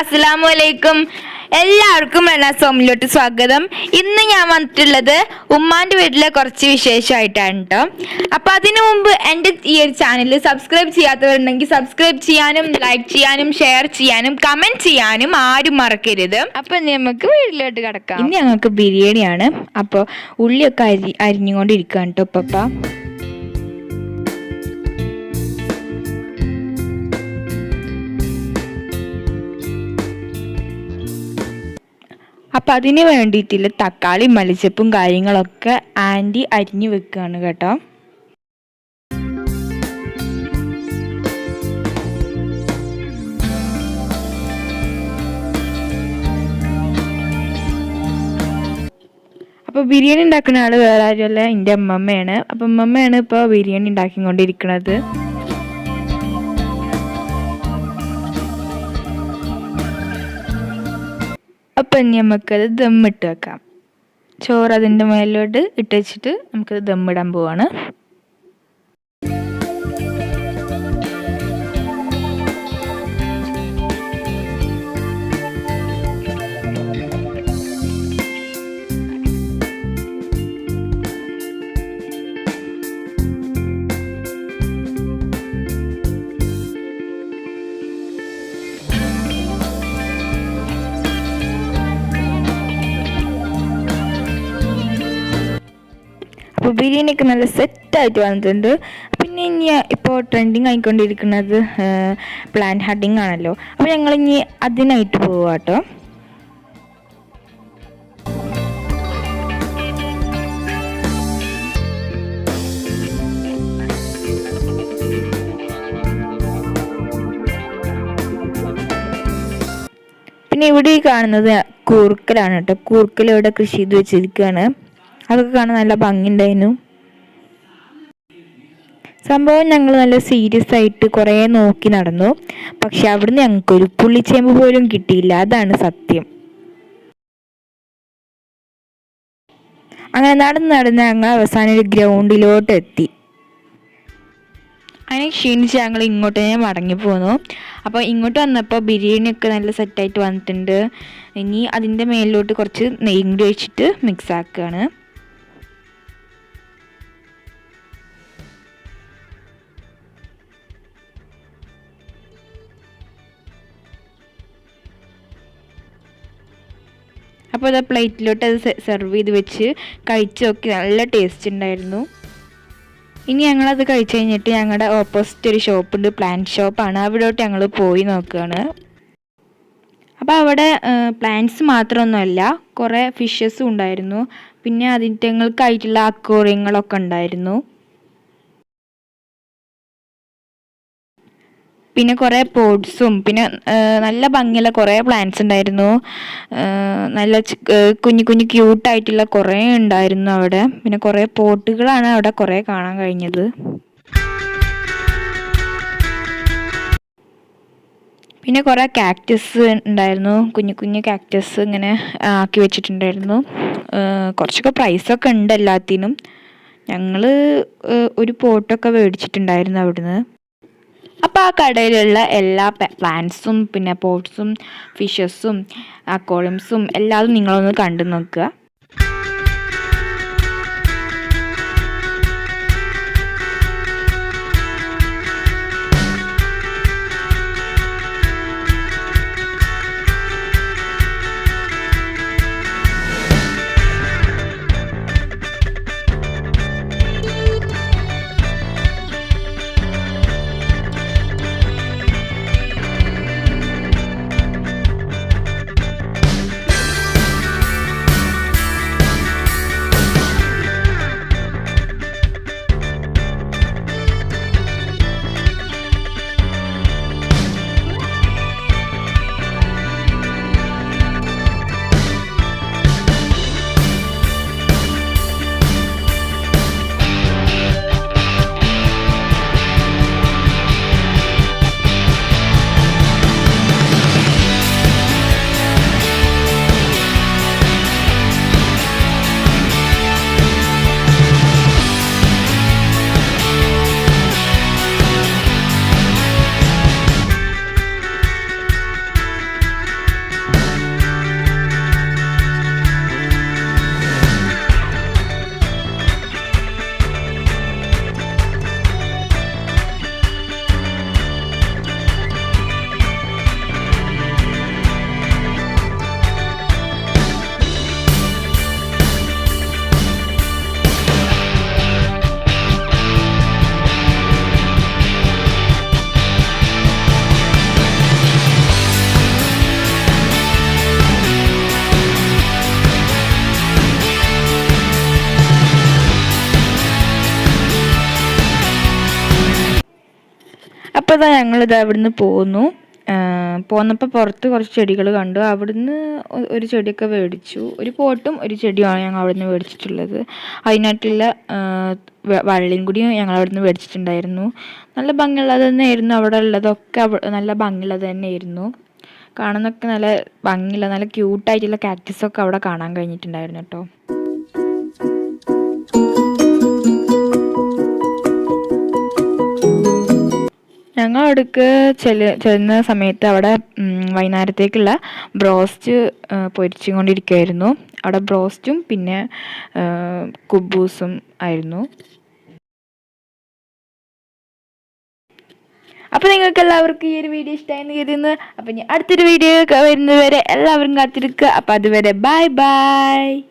അസ്സലാമു അലൈക്കും എല്ലാവർക്കും റെനാസോമിലോട്ട് സ്വാഗതം. ഇന്ന് ഞാൻ വന്നിട്ടുള്ളത് ഉമ്മാന്റെ വീട്ടിലെ കുറച്ച് വിശേഷമായിട്ടാണ് കേട്ടോ അപ്പോൾ അതിനു മുമ്പ് എന്റെ ഈ ഒരു ചാനൽ സബ്സ്ക്രൈബ് ചെയ്യാത്തവരുണ്ടെങ്കിൽ സബ്സ്ക്രൈബ് ചെയ്യാനും ലൈക്ക് ചെയ്യാനും ഷെയർ ചെയ്യാനും കമന്റ് ചെയ്യാനും ആരും മറക്കരുത്. അപ്പം നമുക്ക് വീട്ടിലോട്ട് കിടക്കാം. ഇനി ഞങ്ങൾക്ക് ബിരിയാണിയാണ്. അപ്പോൾ ഉള്ളിയൊക്കെ അരി അരിഞ്ഞുകൊണ്ടിരിക്കുകയാണ് കേട്ടോ പപ്പ അപ്പം അതിന് വേണ്ടിയിട്ടുള്ള തക്കാളി മലിച്ചപ്പും കാര്യങ്ങളൊക്കെ ആന്റി അരിഞ്ഞു വെക്കുകയാണ് കേട്ടോ. അപ്പോൾ ബിരിയാണി ഉണ്ടാക്കുന്ന ആൾ വേറെ ആരുമല്ല എന്റെ അമ്മമ്മയാണ്. അപ്പം അമ്മമ്മയാണ് ഇപ്പോൾ ബിരിയാണി ഉണ്ടാക്കിക്കൊണ്ടിരിക്കുന്നത് അപ്പം നമുക്കത് ദമ്മിട്ട് വെക്കാം. ചോറ് അതിന്റെ മേലോട്ട് ഇട്ട് വെച്ചിട്ട് നമുക്കത് ദമ്മിടാൻ പോവാണ്. അപ്പോൾ ബിരിയാണിയൊക്കെ നല്ല സെറ്റായിട്ട് വന്നിട്ടുണ്ട്. പിന്നെ ഇനി ഇപ്പോൾ ട്രെൻഡിങ് ആയിക്കൊണ്ടിരിക്കുന്നത് പ്ലാന്റ് ഹഡിങ് ആണല്ലോ. അപ്പോൾ ഞങ്ങൾ ഇനി അതിനായിട്ട് പോവുക കേട്ടോ. പിന്നെ ഇവിടെ ഈ കാണുന്നത് കൂർക്കലാണ് കേട്ടോ. കൂർക്കൽ ഇവിടെ കൃഷി ചെയ്ത് വെച്ചിരിക്കുകയാണ്. അതൊക്കെ കാണാൻ നല്ല ഭംഗിയുണ്ടായിരുന്നു. സംഭവം ഞങ്ങൾ നല്ല സീരിയസ് ആയിട്ട് കുറേ നോക്കി നടന്നു. പക്ഷെ അവിടുന്ന് ഞങ്ങൾക്കൊരു പുള്ളിച്ചേമ്പ് പോലും കിട്ടിയില്ല. അതാണ് സത്യം. അങ്ങനെ നടന്ന് നടന്ന് ഞങ്ങൾ അവസാനം ഒരു ഗ്രൗണ്ടിലോട്ട് എത്തി. അതിനെ ക്ഷീണിച്ച് ഞങ്ങൾ ഇങ്ങോട്ട് തന്നെ മടങ്ങി പോന്നു. അപ്പോൾ ഇങ്ങോട്ട് വന്നപ്പോൾ ബിരിയാണിയൊക്കെ നല്ല സെറ്റായിട്ട് വന്നിട്ടുണ്ട്. ഇനി അതിന്റെ മേലിലോട്ട് കുറച്ച് നെയ്യും കൂടി ഒഴിച്ചിട്ട് മിക്സ് ആക്കുകയാണ്. അപ്പോൾ അത് പ്ലേറ്റിലോട്ട് അത് സെർവ് ചെയ്ത് വെച്ച് കഴിച്ച് നോക്കി നല്ല ടേസ്റ്റ് ഉണ്ടായിരുന്നു ഇനി ഞങ്ങളത് കഴിച്ച് കഴിഞ്ഞിട്ട് ഞങ്ങളുടെ ഓപ്പോസിറ്റ് ഒരു ഷോപ്പുണ്ട് പ്ലാന്റ് ഷോപ്പാണ് അവിടോട്ട് ഞങ്ങൾ പോയി നോക്കുകയാണ് അപ്പോൾ അവിടെ പ്ലാന്റ്സ് മാത്രമൊന്നുമല്ല കുറേ ഫിഷസും ഉണ്ടായിരുന്നു. പിന്നെ അതിന്റെങ്ങൾക്കായിട്ടുള്ള അക്വോറിയങ്ങളൊക്കെ ഉണ്ടായിരുന്നു. പിന്നെ കുറേ പോട്ട്സും പിന്നെ നല്ല ഭംഗിയുള്ള കുറേ പ്ലാന്റ്സ് ഉണ്ടായിരുന്നു. നല്ല കുഞ്ഞു കുഞ്ഞു ക്യൂട്ടായിട്ടുള്ള കുറേ ഉണ്ടായിരുന്നു അവിടെ. പിന്നെ കുറേ പോട്ടുകളാണ് അവിടെ കുറേ കാണാൻ കഴിഞ്ഞത്. പിന്നെ കുറേ കാക്ടസ് ഉണ്ടായിരുന്നു. കുഞ്ഞു കുഞ്ഞു കാക്ടസ് ഇങ്ങനെ ആക്കി വെച്ചിട്ടുണ്ടായിരുന്നു. കുറച്ചൊക്കെ പ്രൈസൊക്കെ ഉണ്ട് എല്ലാത്തിനും. ഞങ്ങൾ ഒരു പോട്ടൊക്കെ മേടിച്ചിട്ടുണ്ടായിരുന്നു അവിടുന്ന്. അപ്പോൾ ആ കടയിലുള്ള എല്ലാ പ്ലാന്റ്സും പിന്നെ പോട്ട്സും ഫിഷസും അക്കോളംസും എല്ലാതും നിങ്ങളൊന്ന് കണ്ടു നോക്കുക. അപ്പോൾ ഇതാ ഞങ്ങളിത് അവിടുന്ന് പോന്നു. പോന്നപ്പോൾ പുറത്ത് കുറച്ച് ചെടികൾ കണ്ടു. അവിടുന്ന് ഒരു ചെടിയൊക്കെ മേടിച്ചു. ഒരു പോട്ടും ഒരു ചെടിയുമാണ് ഞങ്ങൾ അവിടുന്ന് മേടിച്ചിട്ടുള്ളത്. അതിനായിട്ടുള്ള വള്ളിയും കൂടി ഞങ്ങൾ അവിടുന്ന് മേടിച്ചിട്ടുണ്ടായിരുന്നു. നല്ല ഭംഗിയുള്ളത് തന്നെയായിരുന്നു. അവിടെ ഉള്ളതൊക്കെ നല്ല ഭംഗിയുള്ളത് തന്നെയായിരുന്നു. കാണുന്നൊക്കെ നല്ല ഭംഗിയുള്ള നല്ല ക്യൂട്ടായിട്ടുള്ള കാക്ടസൊക്കെ അവിടെ കാണാൻ കഴിഞ്ഞിട്ടുണ്ടായിരുന്നു കേട്ടോ. ഞങ്ങൾ അവിടേക്ക് ചെല്ല ചെല്ലുന്ന സമയത്ത് അവിടെ വൈകുന്നേരത്തേക്കുള്ള ബ്രോസ്റ്റ് പൊരിച്ചും കൊണ്ടിരിക്കുമായിരുന്നു അവിടെ ബ്രോസ്റ്റും പിന്നെ കുബൂസും ആയിരുന്നു. അപ്പോൾ നിങ്ങൾക്ക് എല്ലാവർക്കും ഈ ഒരു വീഡിയോ ഇഷ്ടമായെന്ന് കരുതുന്നു. അപ്പം ഇനി അടുത്തൊരു വീഡിയോ വരുന്നതുവരെ എല്ലാവരും കാത്തിരിക്കുക. അപ്പം അതുവരെ ബൈ ബൈ.